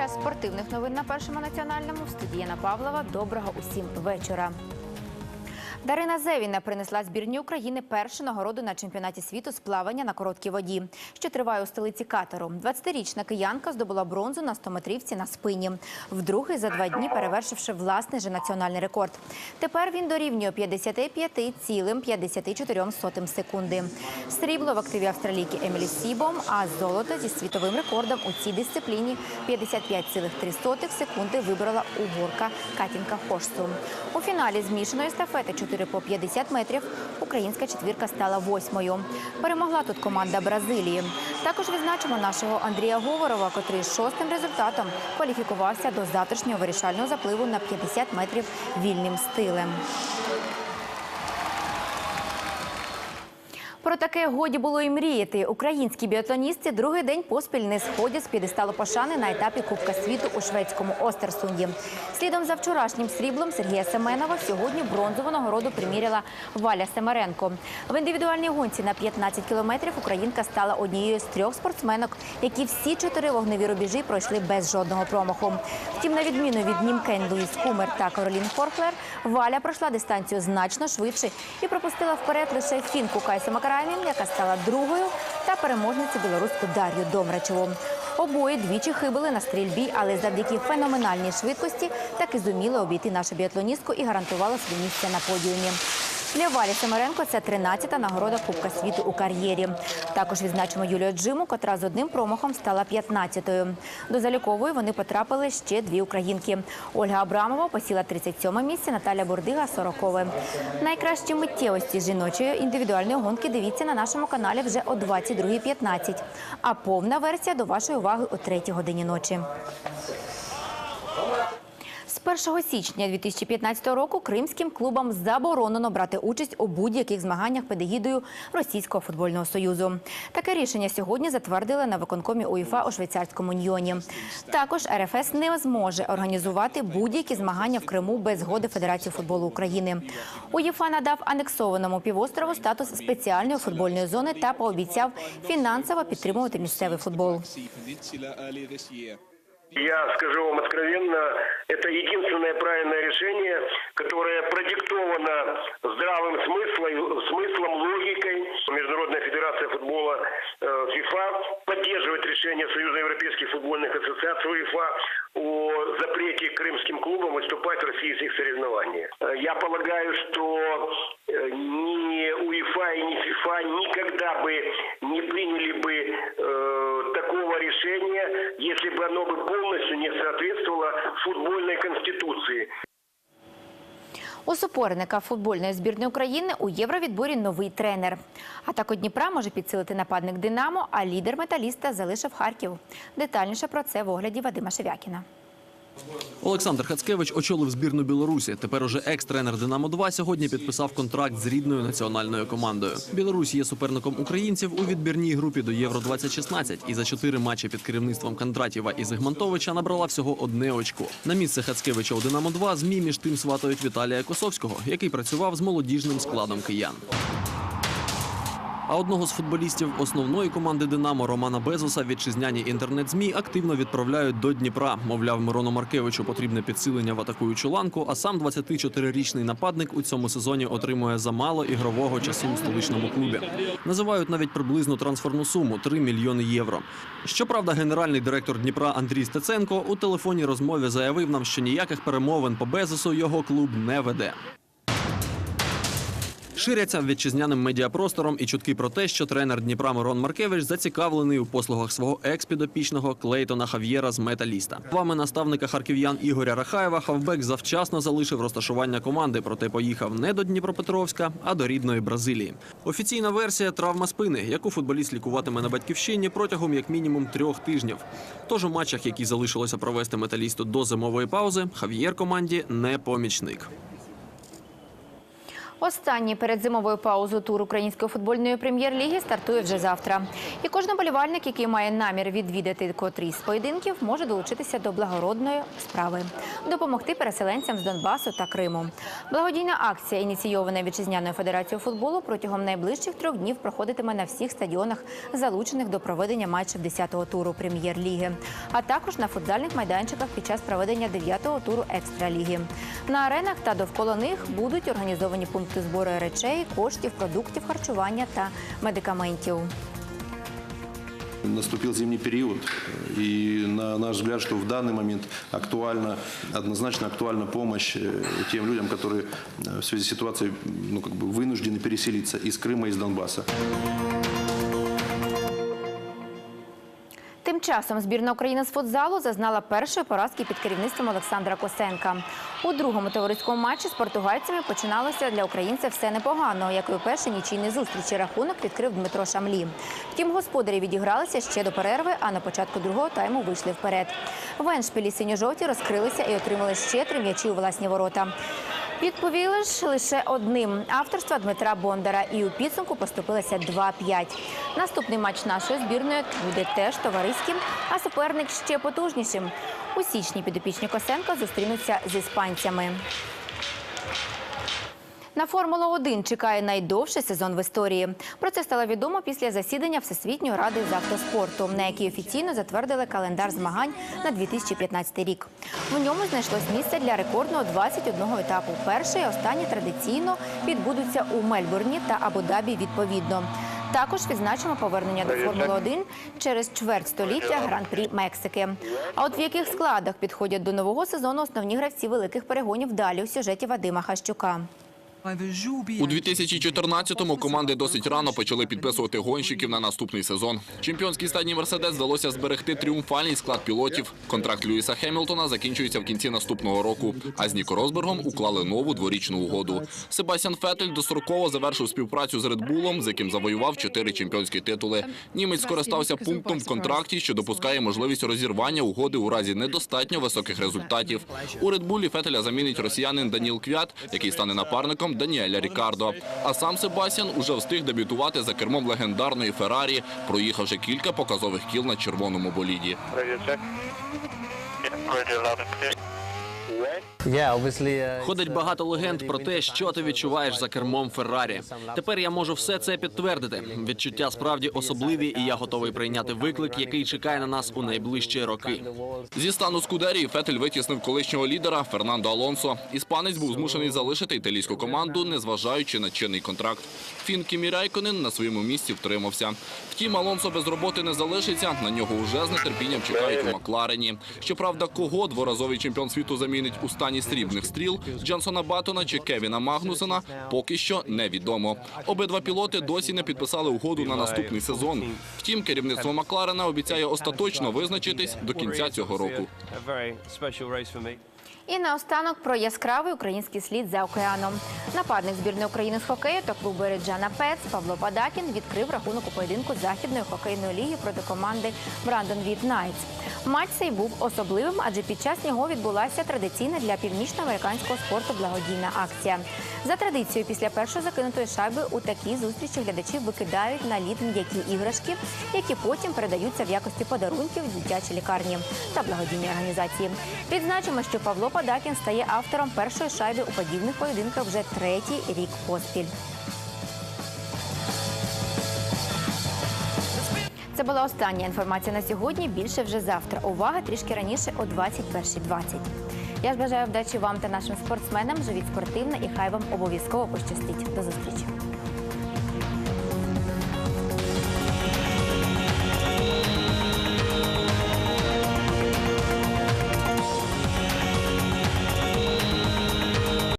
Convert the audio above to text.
час спортивних новин на першому національному в студії Яна Павлова. Доброго усім вечора. Дарина Зевіна принесла збірні України першу нагороду на чемпіонаті світу з плавання на короткій воді, що триває у столиці Катару. 20-річна киянка здобула бронзу на 100-метрівці на спині, вдруге за два дні перевершивши власний же національний рекорд. Тепер він дорівнює 55,54 секунди. Срібло в активі австралійки Емілі Сібом, а золото зі світовим рекордом у цій дисципліні 55,3 секунди вибрала угорка Катінка Хошсу. У фіналі змішаної естафети 4 по 50 метрів українська четвірка стала восьмою. Перемогла тут команда Бразилії. Також відзначимо нашого Андрія Говорова, котрий шостим результатом кваліфікувався до завтрашнього вирішального запливу на 50 метрів вільним стилем. Про таке годі було і мріяти. Українські біатлоністи другий день поспіль не сходять з п'єдесталу пошани на етапі Кубка світу у шведському Остерсунді. Слідом за вчорашнім сріблом Сергія Семенова сьогодні бронзову нагороду приміряла Валя Семеренко. В індивідуальній гонці на 15 кілометрів українка стала однією з трьох спортсменок, які всі чотири вогневі рубежі пройшли без жодного промаху. Втім, на відміну від німкен Луїс Кумер та Каролін Форклер, Валя пройшла дистанцію значно швидше і пропустила вперед лише фінку Кайсу Макарамін, яка стала другою, та переможницю білоруську Дар'ю Домрачеву. Обоє двічі хибили на стрільбі, але завдяки феноменальній швидкості таки зуміли обійти нашу біатлоністку і гарантували своє місце на подіумі. Для Валі Семеренко це 13-та нагорода Кубка світу у кар'єрі. Також відзначимо Юлію Джиму, котра з одним промахом стала 15-ю. До залікової вони потрапили ще дві українки. Ольга Абрамова посіла 37 місце, Наталя Бурдига – 40-ве. Найкращі миттєвості жіночої індивідуальної гонки дивіться на нашому каналі вже о 22.15. А повна версія до вашої уваги о 3 годині ночі. З 1 січня 2015 року кримським клубам заборонено брати участь у будь-яких змаганнях під егідою Російського футбольного союзу. Таке рішення сьогодні затвердили на виконкомі УЄФА у швейцарському Ньйоні. Також РФС не зможе організувати будь-які змагання в Криму без згоди Федерації футболу України. УЄФА надав анексованому півострову статус спеціальної футбольної зони та пообіцяв фінансово підтримувати місцевий футбол. Я скажу вам откровенно, это единственное правильное решение, которое продиктовано здравым смыслом, смыслом логикой. Международная федерация футбола э, ФИФА поддерживает решение Союза европейских футбольных ассоциаций УЕФА о запрете крымским клубам выступать в российских соревнованиях. Э, Я полагаю, что э, ни УЕФА и ни ФИФА никогда бы соответствовало футбольной конституции. У суперника футбольної збірної України у євровідборі новий тренер. Атаку Дніпра може підсилити нападник Динамо, а лідер металіста залишив Харків. Детальніше про це в огляді Вадима Шевякіна. Олександр Хацкевич очолив збірну Білорусі. Тепер уже екс-тренер Динамо 2 сьогодні підписав контракт з рідною національною командою. Білорусь є суперником українців у відбірній групі до Євро 2016 і за чотири матчі під керівництвом Кондратєва і Зигмантовича набрала всього одне очко. На місце Хацкевича у Динамо 2 змі між тим сватають Віталія Косовського, який працював з молодіжним складом киян. А одного з футболістів основної команди Динамо Романа Безоса вітчизняні інтернет-змі активно відправляють до Дніпра. Мовляв, Мирону Маркевичу потрібне підсилення в атакуючу ланку. А сам 24-річний нападник у цьому сезоні отримує замало ігрового часу в столичному клубі. Називають навіть приблизну трансферну суму 3 мільйони євро. Щоправда, генеральний директор Дніпра Андрій Стеценко у телефонній розмові заявив нам, що ніяких перемовин по Безосу його клуб не веде. Ширяться вітчизняним медіапростором і чутки про те, що тренер Дніпра Мирон Маркевич зацікавлений у послугах свого екс-підопічного Клейтона Хав'єра з металіста. Вами наставника харків'ян Ігоря Рахаєва Хавбек завчасно залишив розташування команди, проте поїхав не до Дніпропетровська, а до рідної Бразилії. Офіційна версія травма спини, яку футболіст лікуватиме на батьківщині протягом як мінімум трьох тижнів. Тож у матчах, які залишилося провести металісту до зимової паузи, Хав'єр команді не помічник. Останній перед зимовою тур української футбольної прем'єр-ліги стартує вже завтра. І кожен болівальник, який має намір відвідати котрийсь з поєдинків, може долучитися до благородної справи допомогти переселенцям з Донбасу та Криму. Благодійна акція, ініційована вітчизняною федерацією футболу, протягом найближчих трьох днів проходитиме на всіх стадіонах, залучених до проведення матчів 10-го туру прем'єр-ліги, а також на футзальних майданчиках під час проведення 9-го туру екстраліги. На аренах та довкола них будуть організовані пункти збору речей, коштів, продуктів харчування та медикаментів. Наступил зимний период, и на наш взгляд, что в данный момент актуальна, однозначно актуальна помощь э, тем людям, которые э, в связи с ситуацией ну, как бы вынуждены переселиться из Крыма, из Донбасса. Часом збірна України з футзалу зазнала першої поразки під керівництвом Олександра Косенка. У другому товариському матчі з португальцями починалося для українця все непогано, як і у першій нічийній зустрічі рахунок відкрив Дмитро Шамлі. Втім, господарі відігралися ще до перерви, а на початку другого тайму вийшли вперед. В Еншпілі синьо-жовті розкрилися і отримали ще три м'ячі у власні ворота. Відповіли ж лише одним авторства Дмитра Бондара і у підсумку поступилося 2-5. Наступний матч нашої збірної буде теж товариським, а суперник ще потужнішим. У січні підопічні Косенко зустрінуться з іспанцями. На Формулу 1 чекає найдовший сезон в історії. Про це стало відомо після засідання Всесвітньої ради з автоспорту, на якій офіційно затвердили календар змагань на 2015 рік. В ньому знайшлось місце для рекордного 21 етапу. Перший і останній традиційно відбудуться у Мельбурні та Абу-Дабі відповідно. Також відзначимо повернення до Формули 1 через чверть століття Гран-прі Мексики. А от в яких складах підходять до нового сезону основні гравці великих перегонів далі у сюжеті Вадима Хащука. У 2014-му команди досить рано почали підписувати гонщиків на наступний сезон. Чемпіонській стадії Мерседес вдалося зберегти тріумфальний склад пілотів. Контракт Льюіса Хемілтона закінчується в кінці наступного року. А з Ніко Росбергом уклали нову дворічну угоду. Себастьян Фетель достроково завершив співпрацю з Редбулом, з яким завоював чотири чемпіонські титули. Німець скористався пунктом в контракті, що допускає можливість розірвання угоди у разі недостатньо високих результатів. У Редбулі Фетеля замінить росіянин Даніл Квят, який стане напарником Даніеля Рікардо. А сам Себастьян уже встиг дебютувати за кермом легендарної Феррарі, проїхавши кілька показових кіл на червоному боліді. Ходить багато легенд про те, що ти відчуваєш за кермом Феррарі. Тепер я можу все це підтвердити. Відчуття справді особливі, і я готовий прийняти виклик, який чекає на нас у найближчі роки. Зі стану Скудерії Фетель витіснив колишнього лідера Фернандо Алонсо. Іспанець був змушений залишити італійську команду, незважаючи на чинний контракт. Фін Кімі Райконен на своєму місці втримався. Втім, Алонсо без роботи не залишиться. На нього уже з нетерпінням чекають у Макларені. Щоправда, кого дворазовий чемпіон світу замінить у стані срібних стріл Джансона Баттона чи Кевіна Магнусена, поки що невідомо. Обидва пілоти досі не підписали угоду на наступний сезон. Втім, керівництво Макларена обіцяє остаточно визначитись до кінця цього року. І наостанок про яскравий український слід за океаном. Нападник збірної України з хокею та клубу Реджана Пец Павло Падакін відкрив рахунок у поєдинку західної хокейної ліги проти команди Брандон Віт Найтс. Матч цей був особливим, адже під час нього відбулася традиційна для північноамериканського спорту благодійна акція. За традицією, після першої закинутої шайби у такій зустрічі глядачі викидають на лід м'які іграшки, які потім передаються в якості подарунків в дитячі лікарні та благодійні організації. Відзначимо, що Павло Падакін стає автором першої шайби у подібних поєдинках вже третій рік поспіль. Це була остання інформація на сьогодні. Більше вже завтра. Увага трішки раніше о 21.20. Я ж бажаю вдачі вам та нашим спортсменам. Живіть спортивно і хай вам обов'язково пощастить. До зустрічі.